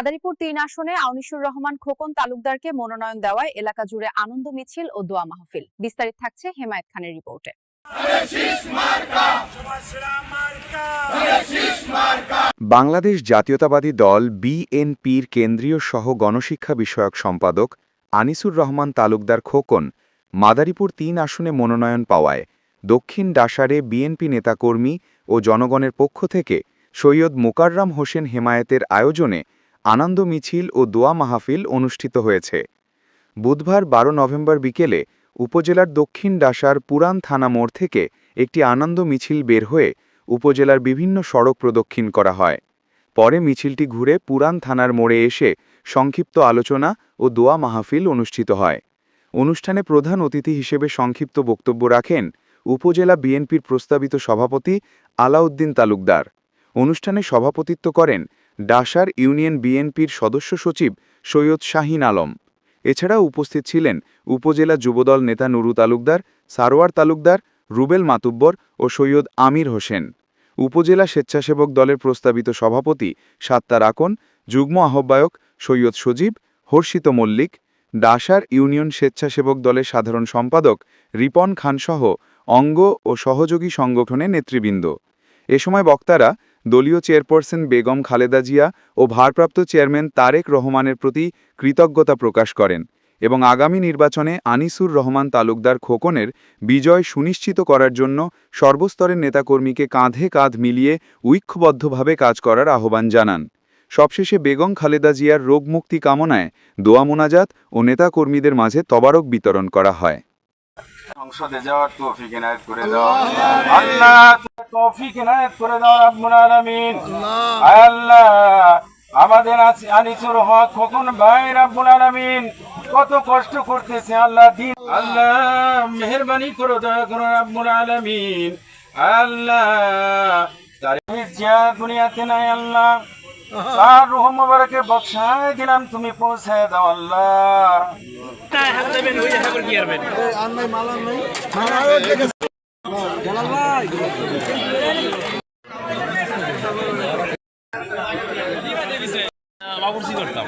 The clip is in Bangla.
মাদারীপুর তিন আসনে আউনিসুর রহমান খোকন তালুকদারকে মনোনয়ন দেওয়ায় এলাকা জুড়ে আনন্দ মিছিল ও দোয়া মাহফিল। বিস্তারিত থাকছে হেমায়েত খানের রিপোর্টে। বাংলাদেশ জাতীয়তাবাদী দল বিএনপির কেন্দ্রীয় সহ গণশিক্ষা বিষয়ক সম্পাদক আনিসুর রহমান তালুকদার খোকন মাদারীপুর তিন আসনে মনোনয়ন পাওয়ায় দক্ষিণ ডাসারে বিএনপি নেতাকর্মী ও জনগণের পক্ষ থেকে সৈয়দ মোকাররাম হোসেন হেমায়েতের আয়োজনে আনন্দ মিছিল ও দোয়া মাহফিল অনুষ্ঠিত হয়েছে। বুধবার বারো নভেম্বর বিকেলে উপজেলার দক্ষিণ ডাসার পুরান থানা মোড় থেকে একটি আনন্দ মিছিল বের হয়ে উপজেলার বিভিন্ন সড়ক প্রদক্ষিণ করা হয়। পরে মিছিলটি ঘুরে পুরান থানার মোড়ে এসে সংক্ষিপ্ত আলোচনা ও দোয়া মাহফিল অনুষ্ঠিত হয়। অনুষ্ঠানে প্রধান অতিথি হিসেবে সংক্ষিপ্ত বক্তব্য রাখেন উপজেলা বিএনপির প্রস্তাবিত সভাপতি আলাউদ্দিন তালুকদার। অনুষ্ঠানে সভাপতিত্ব করেন ডাসার ইউনিয়ন বিএনপির সদস্য সচিব সৈয়দ শাহিন আলম। এছাড়াও উপস্থিত ছিলেন উপজেলা যুবদল নেতা নুরু তালুকদার, সারোয়ার তালুকদার, রুবেল মাতুব্বর ও সৈয়দ আমির হোসেন। উপজেলা স্বেচ্ছাসেবক দলের প্রস্তাবিত সভাপতি সাত্তার আকন, যুগ্ম আহ্বায়ক সৈয়দ সজীব, হর্ষিত মল্লিক, ডাসার ইউনিয়ন স্বেচ্ছাসেবক দলের সাধারণ সম্পাদক রিপন খানসহ অঙ্গ ও সহযোগী সংগঠনের নেতৃবৃন্দ। এ সময় বক্তারা দলীয় চেয়ারপারসন বেগম খালেদা জিয়া ও ভারপ্রাপ্ত চেয়ারম্যান তারেক রহমানের প্রতি কৃতজ্ঞতা প্রকাশ করেন এবং আগামী নির্বাচনে আনিসুর রহমান তালুকদার খোকনের বিজয় সুনিশ্চিত করার জন্য সর্বস্তরের নেতাকর্মীকে কাঁধে কাঁধ মিলিয়ে ঐক্যবদ্ধভাবে কাজ করার আহ্বান জানান। সবশেষে বেগম খালেদা জিয়ার রোগমুক্তি কামনায় দোয়া মোনাজাত ও নেতাকর্মীদের মাঝে তবারক বিতরণ করা হয়। সংসদে যাওয়ার তৌফিক এনায়েত করে দাও। আল্লাহ! তৌফিক এনায়েত করে দাও রাব্বুল আলামিন। আয় আল্লাহ আমাদের আছে আনিসুর হক খোকন ভাই রাব্বুল আলামিন। কত কষ্ট করতেছে আল্লাহ দিন আল্লাহ মেহেরবানি করো দয়া করো রাব্বুল আলামিন। আল্লাহ তার জিয়া দুনিয়াতে নাই আল্লাহ। তার রুহ মোবারকে বক্সায় দিলাম তুমি পৌঁছায় দাও আল্লাহ। বাবুর্চি করতাম